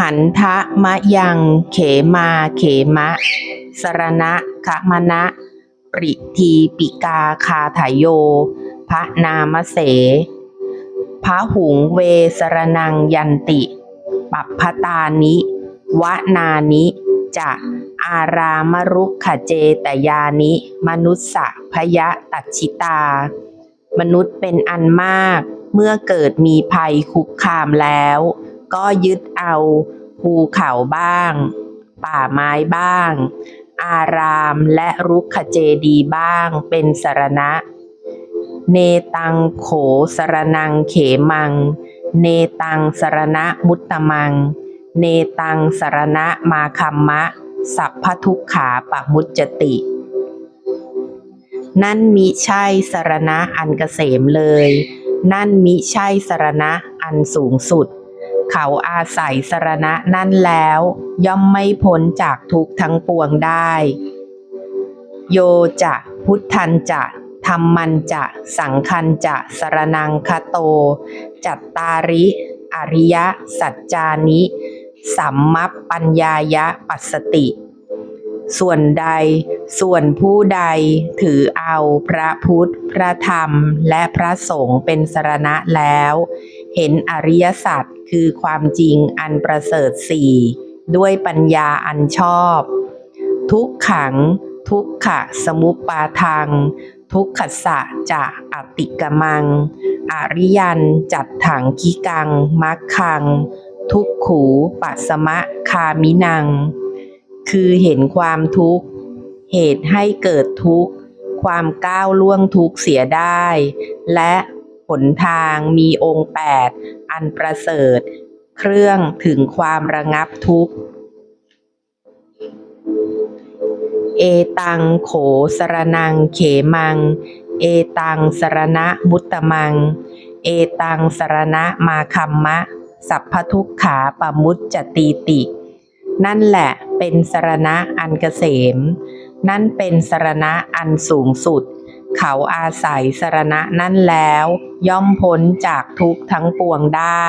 หันทะมะยัง เขมาเขมะ สรณะคะมณะ ปริทีปิกาคาถายโย พระนามเส พระหุงเวสรนังยันติ ปัปพตานิ วนานิจะอารามรุกขเจตยานิ มนุสสะพยะตัชิตา มนุษย์เป็นอันมาก เมื่อเกิดมีภัยคุกคามแล้ว ก็ยึดเอา ภูเขาบ้าง ป่าไม้บ้าง อารามและรุกขเจดีย์บ้างเป็นสรณะ เนตังโขสรนังเขมัง เนตังสรณะมุตตมัง เนตังสรณะมาคัมมะ สัพพทุกขาปะมุจจตินั่นมิใช่สรณะอันเกษมเลย นั่นมิใช่สรณะอันสูงสุด เขาอาศัยสรณะนั่นแล้ว ย่อมไม่พ้นจากทุกทั้งปวงได้ โยจะพุทธันจะธรรมันจะสังคันจะสรนังคโต จัตตาริ อริยสัจจานิ สัมมัปปัญญายะปัสสติ ส่วนใดส่วนผู้ใดถือเอาพระพุทธ พระธรรม และพระสงฆ์เป็นสรณะแล้ว เห็นอริยสัจคือความจริงอันประเสริฐสี่ด้วยปัญญาอันชอบ ทุกขัง ทุกขะสมุปปาทังทุกขสะจะอติกมัง อริยันจัดถังกิกังมักคัง ทุกขูปัสมะคามินัง คือเห็นความทุกข์ เหตุให้เกิดทุกข์ ความก้าวล่วงทุกข์เสียได้ และ หนทางมีองค์แปดอันประเสริฐ เครื่องถึงความระงับทุกข์ เอตังโขสรนังเขมัง เอตังสรณะมุตตมัง เอตังสรณะมาคัมมะ สัพพทุกขาปมุจจตีติ นั่นแหละเป็นสรณะอันเกษม นั่นเป็นสรณะอันสูงสุด เขาอาศัยสรณะนั่นแล้ว ย่อมพ้นจากทุกข์ทั้งปวงได้